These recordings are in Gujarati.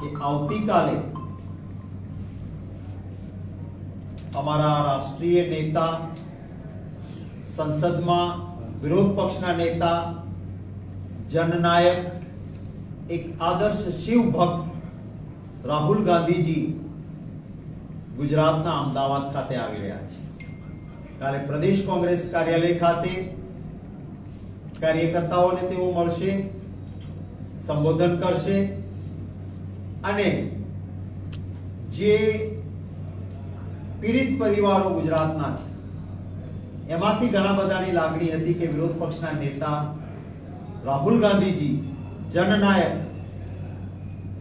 કે આવતીકાલે અમારા રાષ્ટ્રીય નેતા, સંસદમાં વિરોધ પક્ષના નેતા, જનનાયક, એક આદર્શ શિવ ભક્ત રાહુલ ગાંધીજી ગુજરાતના અમદાવાદ ખાતે આવી રહ્યા છે. કાલે પ્રદેશ કોંગ્રેસ કાર્યાલય ખાતે કાર્યકર્તાઓને તેઓ મળશે, સંબોધન કરશે અને જે પીડિત પરિવારો ગુજરાતના છે, એમાંથી ઘણા બધાની લાગણી હતી કે વિરોધ પક્ષના નેતા રાહુલ ગાંધીજી, જનનાયક,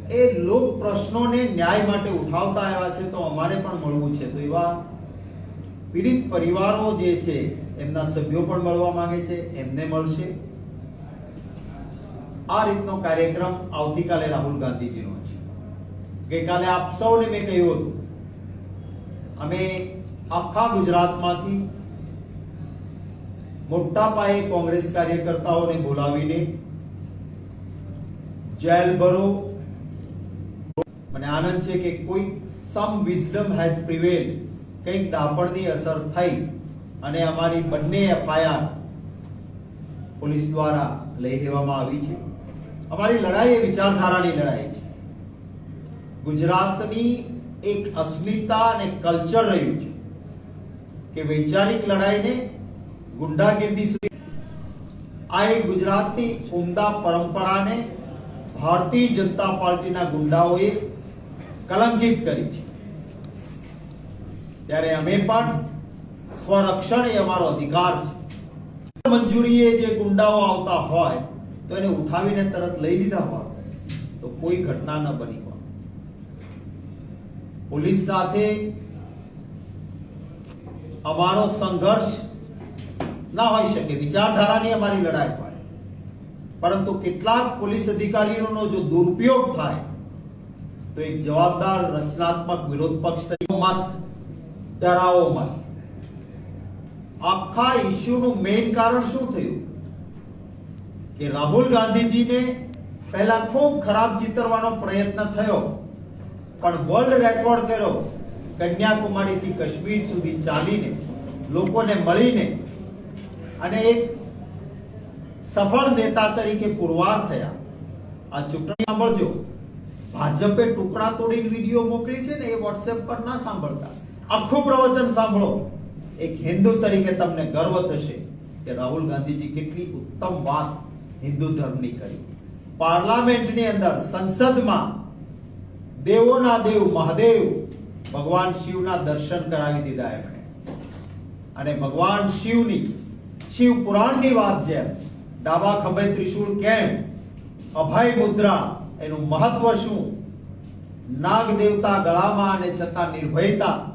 એ લોક પ્રશ્નોને ન્યાય માટે ઉઠાવતા આવ્યા છે તો અમારે પણ મળવું છે. તો એવા પીડિત પરિવારો જે છે, એમના સભ્યો પણ મળવા માંગે છે, એમને મળશે. આ રીતનો કાર્યક્રમ આવતીકાલે રાહુલ ગાંધીજીનો છે. ગઈકાલે આપ સૌને મેં કહ્યું હતું, અમે આખા ગુજરાતમાંથી મોટા પાયે કોંગ્રેસ કાર્યકર્તાઓને બોલાવીને જેલ ભરો. મને આનંદ છે કે કોઈ સમ વિઝડમ હેઝ પ્રિવેલ કંઈક દાપણની અસર થઈ અને અમારી બંને એફઆઈઆર પોલીસ દ્વારા લઈ લેવામાં આવી છે. અમારી લડાઈ એ વિચારધારાની લડાઈ છે. ગુજરાતની એક અસ્મિતા અને કલ્ચર રહ્યું છે કે વૈચારિક લડાઈને ગુંડાગીરી સુધી આ એ ગુજરાતની ઉમદા પરંપરાને ભારતીય જનતા પાર્ટીના ગુંડાઓએ કલંકિત કરી છે. ત્યારે અમે પણ સ્વરક્ષણ એ અમારો અધિકાર છે. મંજૂરીએ જે ગુંડાઓ આવતા હોય તો એને ઉઠાવીને તરત લઈ લીધા હોય તો કોઈ ઘટના ન બની. પોલીસ સાથે અમારો સંઘર્ષ ના હોઈ શકે. વિચારધારાની અમારી લડાઈ હોય. પરંતુ કેટલાક પોલીસ અધિકારીઓનો જો દુરુપયોગ થાય, તો એક જવાબદાર રચનાત્મક વિરોધ પક્ષ તરીકે મત ડરાવો મત. આખા ઇસ્યુનું મેઇન કારણ શું થયું? કે રાહુલ ગાંધીજીને પહેલા ખૂબ ખરાબ ચિતરવાનો પ્રયત્ન થયો. પણ વર્લ્ડ રેકોર્ડ કર્યો કન્યાકુમારીથી કાશ્મીર સુધી ચાલીને, લોકોને મળીને અને એક સફળ નેતા તરીકે પુરવાર થયા. આ ચૂંટણી સાંભળજો. ભાજપે ટુકડા તોડીને વીડિયો મોકલી છે ને એ વોટ્સએપ પર ના સાંભળતા. આખું પ્રવચન સાંભળો. એક હિન્દુ તરીકે તમને ગર્વ થશે કે રાહુલ ગાંધીજી કેટલી ઉત્તમ વાત હિન્દુ ધર્મની કરી. પાર્લામેન્ટની અંદર સંસદમાં દેવોના દેવ, મહાદેવ, ભગવાન શિવના દર્શન કરાવી દીધા એમણે. અને ભગવાન શિવની, શિવ પુરાણની વાત જેમ, ડાબા ખભે ત્રિશૂળ કેમ, અભય મુદ્રા, એનું મહત્વ શું નાગ દેવતા ગળામાં અને છતાં નિર્ભયતા,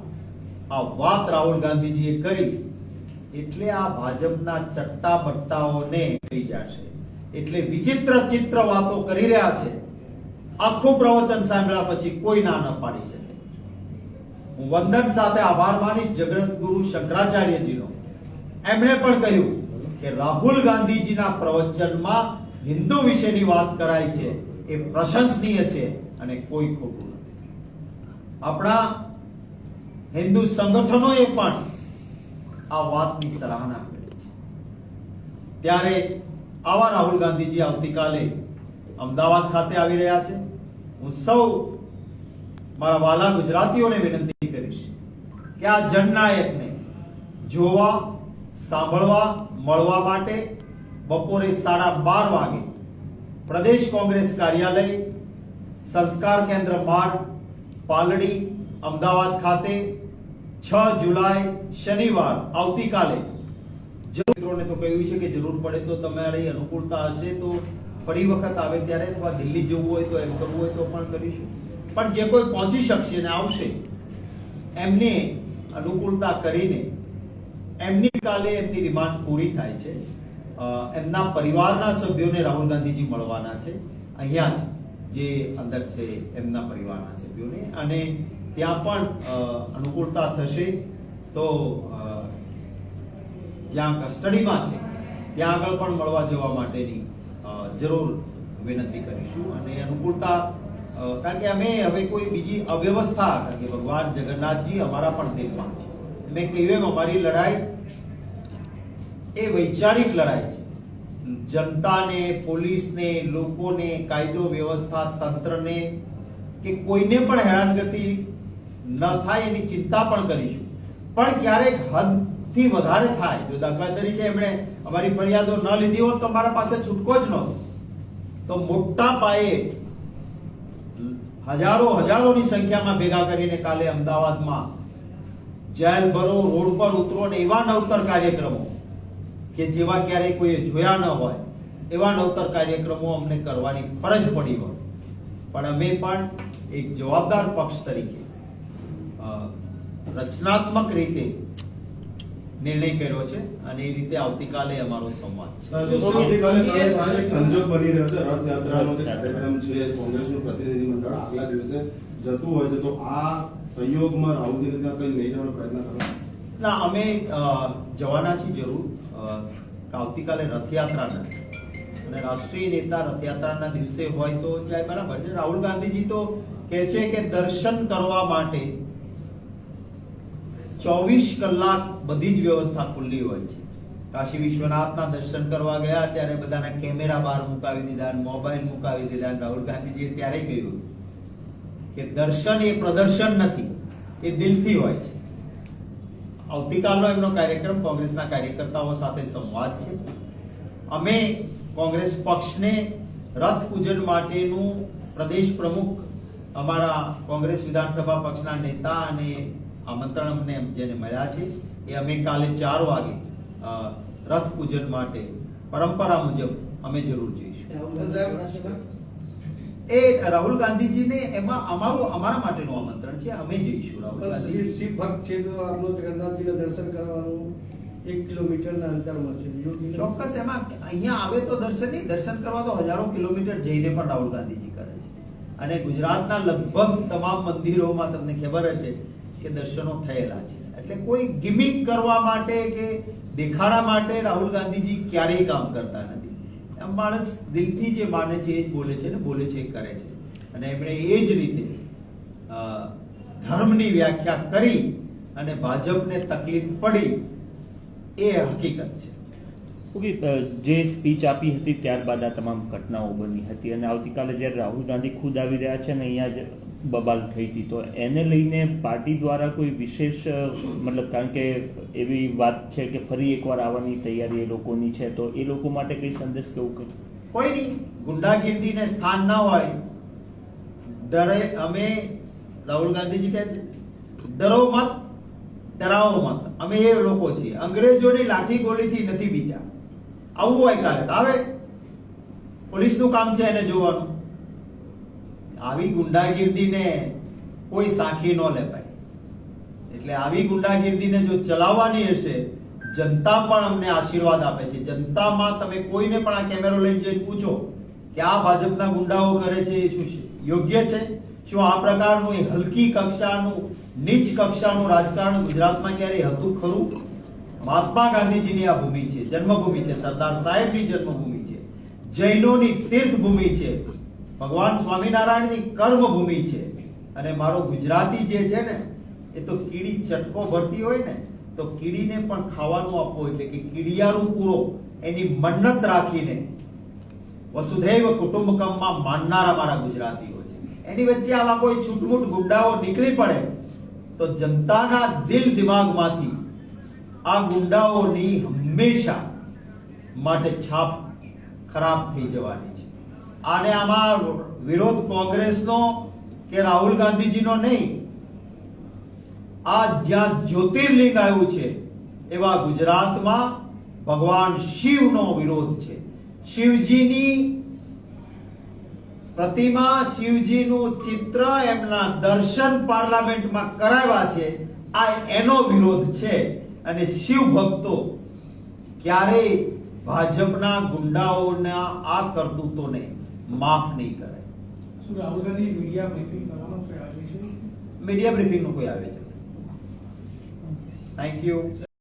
આ વાત રાહુલ ગાંધીજીએ કરી. એટલે આ ભાજપના ચટ્ટા બટ્ટાઓને થઈ જશે. એટલે વિચિત્ર ચિત્ર વાતો કરી રહ્યા છે. આખું પ્રવચન સાંભળ્યા પછી કોઈ ના ન પાડી શકે. હું વંદન સાથે આભાર માનીશ જગત ગુરુ શંકરાચાર્યજીનો. એમણે પણ કહ્યું કે રાહુલ ગાંધીજીના પ્રવચનમાં હિન્દુ વિશેની વાત કરાય છે, એ પ્રશંસનીય છે અને કોઈ ખોટું નથી. આપણા હિન્દુ સંગઠનોએ પણ આ વાતની સરાહના કરી છે. ત્યારે આવા રાહુલ ગાંધીજી આવતીકાલે અમદાવાદ ખાતે આવી રહ્યા છે. હું સૌ મારા વાલા ગુજરાતીઓને વિનંતી કરીશ કે આ જનનાયકને જોવા, સાંભળવા, મળવા માટે બપોરે સાડા બાર વાગે પ્રદેશ કોંગ્રેસ કાર્યાલય, સંસ્કાર કેન્દ્ર બાર, પાલડી, અમદાવાદ ખાતે છ જુલાઈ શનિવાર આવતીકાલે. મિત્રોને તો કહ્યું છે કે જરૂર પડે તો તમારી અનુકૂળતા હશે તો ફરી વખત આવે ત્યારે અથવા દિલ્હી જવું હોય તો એમ કરવું હોય તો પણ કરીશું. પણ જે કોઈ પહોંચી શકશે ને આવશે, એમને અનુકૂળતા કરીને એમની કાલે એમની રિમાન્ડ પૂરી થાય છે. એમના પરિવારના સભ્યોને રાહુલ ગાંધીજી મળવાના છે. અહીંયા જ જે અંદર છે એમના પરિવારના સભ્યોને. અને ત્યાં પણ અનુકૂળતા થશે તો જ્યાં કસ્ટડીમાં છે, ત્યાં આગળ પણ મળવા જવા માટેની જરૂર વિનંતી કરીશું અને અનુકૂળતા કારણ કે અમે હવે કોઈ બીજી અવ્યવસ્થા, કારણ કે ભગવાન જગન્નાથજી અમારા પણ દિલમાં છે. મેં કહ્યું એમ, અમારી લડાઈ એ વૈચારિક લડાઈ છે. જનતાને, પોલીસને, લોકોને, કાયદો, વ્યવસ્થા, તંત્રને કે કોઈને પણ હેરાનગતિ ન થાય એની ચિંતા પણ કરીશું. પણ ક્યારેક હદથી વધારે થાય. જો દાખલા તરીકે એમણે અમારી ફરિયાદો ન લીધી હોત તો મારા પાસે છૂટકો જ નહોતો. તો મોટા પાયે હજારો હજારોની સંખ્યામાં ભેગા કરીને કાલે અમદાવાદમાં જેલ ભરો, રોડ પર ઉતરો ને એવા નવતર કાર્યક્રમો કે જેવા ક્યારેય કોઈએ જોયા ન હોય, એવા નવતર કાર્યક્રમો અમને કરવાની ફરજ પડી હોય. પણ અમે પણ એક જવાબદાર પક્ષ તરીકે રચનાત્મક રીતે નિર્ણય કર્યો છે અને એ રીતે આવતીકાલે અમારો સંવાદ સંજોગ બની રહ્યો છે રથયાત્રાનો જે કાર્યક્રમ છે કોંગ્રેસનું પ્રતિનિધિ મંડળ આગલા દિવસે જતું હોય છે. તો આ સંયોગમાં રાહુલજીને ત્યાં કઈ લઈ જવાનો પ્રયત્ન કરો ના અમે અ, જવાના છીએ જરૂર. અ, આવતીકાલે રથયાત્રાના અને રાષ્ટ્રીય નેતા રથયાત્રાના દિવસે હોય તો જાય બરાબર છે. રાહુલ ગાંધીજી તો કહે છે કે દર્શન કરવા માટે ચોવીસ કલાક બધી જ વ્યવસ્થા ખુલ્લી હોય છે. કાશી વિશ્વનાથના દર્શન કરવા ગયા, ત્યારે બધાના કેમેરા બહાર મુકાવી દીધા મોબાઈલ મુકાવી દીધા. રાહુલ ગાંધીજીએ ત્યારે કહ્યું કે દર્શન એ પ્રદર્શન નથી, એ દિલથી હોય છે. આવતીકાલનો એમનો કાર્યક્રમ કોંગ્રેસના કાર્યકર્તાઓ સાથે સંવાદ છે. અમે કોંગ્રેસ પક્ષને રથ પૂજન માટેનું પ્રદેશ પ્રમુખ અમારા કોંગ્રેસ વિધાનસભા પક્ષના નેતા અને આમંત્રણ અમને જેને મળ્યા છે એ અમે કાલે ચાર વાગે રથ પૂજન માટે પરંપરા મુજબ અમે જરૂર જઈશું. એ રાહુલ ગાંધીજીને એમાં અમારું અમારા માટેનું આમંત્રણ છે અમે જઈશું રાહુલ ગાંધી શિવ ભક્ત છે તો આપનો જગન્નાથજીના દર્શન કરવાનું એક કિલોમીટરના અંતરમાં છે. ચોક્કસ એમાં અહીંયા આવે તો દર્શન નહીં દર્શન કરવા તો હજારો કિલોમીટર જઈને પણ રાહુલ ગાંધીજી કરે છે. અને ગુજરાતના લગભગ તમામ મંદિરોમાં તમને ખબર હશે કે દર્શનો થયેલા છે. એટલે કોઈ ગિમિક કરવા માટે કે દેખાડા માટે રાહુલ ગાંધીજી ક્યારેય કામ કરતા નથી. માણસ દિલથી જે માને છે, એ જ બોલે છે ને બોલે છે, એ કરે છે. અને એમણે એ જ રીતે ધર્મની વ્યાખ્યા કરી અને ભાજપને તકલીફ પડી, એ હકીકત છે. ઓકે જે સ્પીચ આપી હતી ત્યારબાદ આ તમામ ઘટનાઓ બની હતી અને આવતીકાલે જ્યારે રાહુલ ગાંધી ખુદ આવી રહ્યા છે ને અહીંયા જ બબાલ થઈ હતી, તો એને લઈને પાર્ટી દ્વારા કોઈ વિશેષ મતલબ કારણ કે એવી વાત છે કે ફરી એકવાર આવવાની તૈયારી એ લોકોની છે, તો એ લોકો માટે કઈ સંદેશ કેવું કઈ? કોઈ નહીં. ગુંડાગીર્દીને સ્થાન ના હોય, ડરે અમે, રાહુલ ગાંધીજી કહે છે, ડરો મત, ડરાવો મત. અમે એ લોકો છીએ. અંગ્રેજોની લાઠી ગોળીથી નથી બીજા. આવું હોય કાલે આવે. પોલીસનું કામ છે એને જોવાનું. આવી ગુંડાગીર્દીને કોઈ સાખી ન લેવાય. એટલે આવી ગુંડાગીર્દીને જો ચલાવવાની હશે, જનતા પણ અમને આશીર્વાદ આપે છે. જનતામાં તમે કોઈને પણ આ કેમેરો લઈને જઈને પૂછો કે આ ભાજપના ગુંડાઓ કરે છે એ શું યોગ્ય છે? શું આ પ્રકારનું હલકી કક્ષાનું, નીચ કક્ષાનું રાજકારણ ગુજરાતમાં ક્યારેય હતું ખરું? મહાત્મા ગાંધીજીની આ ભૂમિ છે, જન્મભૂમિ છે, સરદાર સાહેબની જન્મભૂમિ છે, જૈનોની તીર્થભૂમિ છે, ભગવાન સ્વામિનારાયણની કર્મભૂમિ છે. અને મારો ગુજરાતી જે છે ને, એ તો કીડી ચટકો ભરતી હોય ને, તો કીડીને પણ ખાવાનું આપવું એટલે કે કીડિયારું પૂરો, એની મન્નત રાખીને વસુધૈવ કુટુંબકમમાં માનનારા મારા ગુજરાતીઓ છે. એની વચ્ચે આવા કોઈ છૂટમૂટ ગુંડાઓ નીકળી પડે, તો જનતાના દિલ દિમાગમાંથી આ ગુંડાઓની હંમેશા માટે છાપ ખરાબ થઈ જવાની છે. આને આમાં વિરોધ કોંગ્રેસનો કે રાહુલ ગાંધીજીનો નહીં, આ જ્યાં જ્યોતિર્લિંગ આવ્યું છે, એવા ગુજરાતમાં ભગવાન શિવનો વિરોધ છે. શિવજીની પ્રતિમા શિવજીનું ચિત્ર એમના દર્શન પાર્લામેન્ટમાં કરાવ્યા છે, આ એનો વિરોધ છે. અને શિવ ભક્તો ક્યારેય ભાજપના ગુંડાઓના આ કરતૂતોને માફ નહીં કરે. શું રાહુલ ગાંધી મીડિયા બ્રીફિંગ કરવાનો છે આજે છે? મીડિયા બ્રીફિંગનું કોઈ આવે છે? Thank you